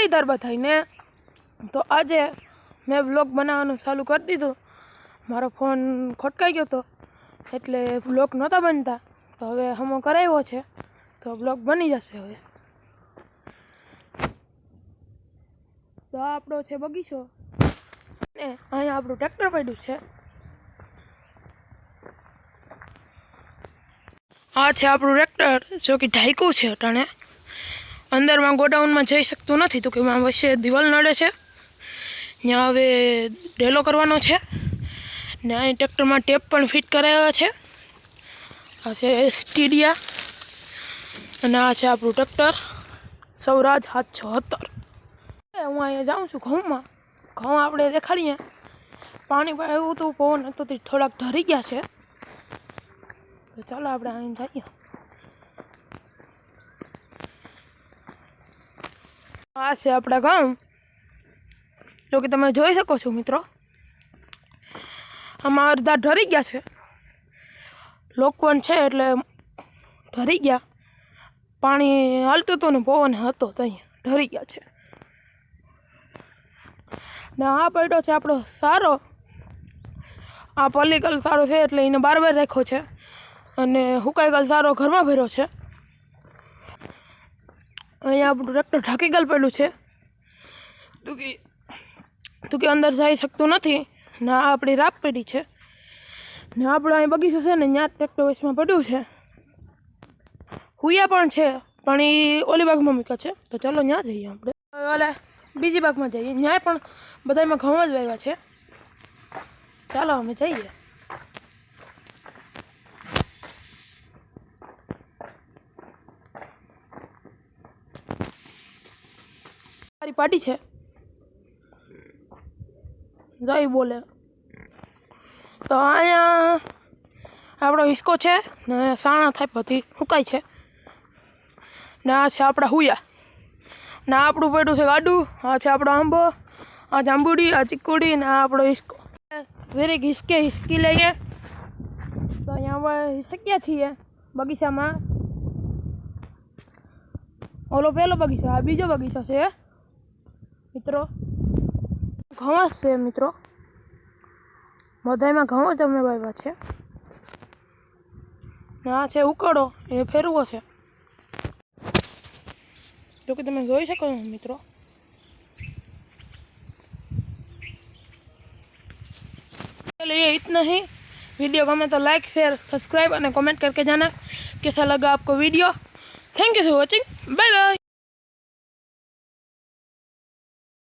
મુરલીધર બધાઈને તો આજે મેં વ્લોગ બનાવવાનું ચાલુ કરી દીધું. મારો ફોન ખોટકાઈ ગયો હતો એટલે વ્લોગ નહોતા બનતા. તો હવે હમો કરાવ્યો છે. તો વ્લોગ બની જશે હવે. તો આપણો છે બગીચો. ને અહીંયા આપણું ટ્રેક્ટર પડ્યું છે. આ છે આપણું ટ્રેક્ટર જો કે ઢાંક્યું છે અટાણે. અંદરમાં ગોડાઉનમાં જઈ શકતું નથી તો કે એમાં વચ્ચે દિવાલ નડે છે. ત્યાં હવે ડેલો કરવાનો છે. ને અહીં ટ્રેક્ટરમાં ટેપ પણ ફિટ કરાવ્યા છે. આ છે સ્ટીડિયા અને આ છે આપણું ટ્રેક્ટર. સૌરાજ સાતસો સત્તર. હું અહીંયા જાઉં છું ઘઉંમાં. ઘઉં આપણે દેખાડીએ. પાણી એવું હતું, પવન હતો થોડાક ધરી ગયા છે. તો ચાલો આપણે અહીં જઈએ. આ છે આપણા ગામ. જો કે તમે જોઈ શકો છો મિત્રો, આમાં અડધા ઢરી ગયા છે. લોકવન છે એટલે ઢરી ગયા. પાણી હાલતું હતું ને પવન હતો ત્યાં ઢરી ગયા છે. ને આ પડ્યો છે આપણો સારો. આ પલ્લીકલ સારો છે એટલે એને બાર બાર રાખ્યો છે. અને હુકાઈ ગલ સારો ઘરમાં ભર્યો છે. અહીંયા આપણું ટ્રેક્ટર ઢાંકી ગલ પડ્યું છે. તો કે તો કે અંદર જઈ શકતું નથી ને આ આપણી રાપ પડી છે. ને આપણો અહીં બગીચો છે ને ત્યાં ટ્રેક્ટર વચમાં પડ્યું છે. હુયા પણ છે પણ એ ઓલી બાગમાં મૂક્યા છે. તો ચાલો ત્યાં જઈએ આપણે. ઓલે ઓલા બીજી બાગમાં જઈએ. ત્યાં પણ બધામાં ઘઉં જ વાવ્યા છે. ચાલો અમે જઈએ. પાર્ટી છે? જય બોલે. તો અહીંયા આપણો હિસ્કો છે ને સાણા થાય પછી સુકાય છે. ને આ છે આપણા હુયા. ને આપણું પડ્યું છે ગાડું, આ છે આપણો આંબો, આ જાંબુડી આ ચીકુડી ને આ આપણો હિસકો. દરેક હિસકે હિસકી લઈએ. તો અહીંયા અમે હિસક્યા છીએ બગીચામાં. ઓલો પહેલો બગીચો, આ બીજો બગીચો છે. મિત્રો ઘઉં છે મિત્રો બધામાં ઘઉં જ અમે વાવ્યા છે ને આ છે ઉકળો એ ફેરવો છે જો કે તમે જોઈ શકો છો મિત્રો चलो ये इतना ही वीडियो को मैं तो लाइक शेयर सब्सक्राइब और कमेंट करके जाना कैसा लगा आपको video thank you for watching bye bye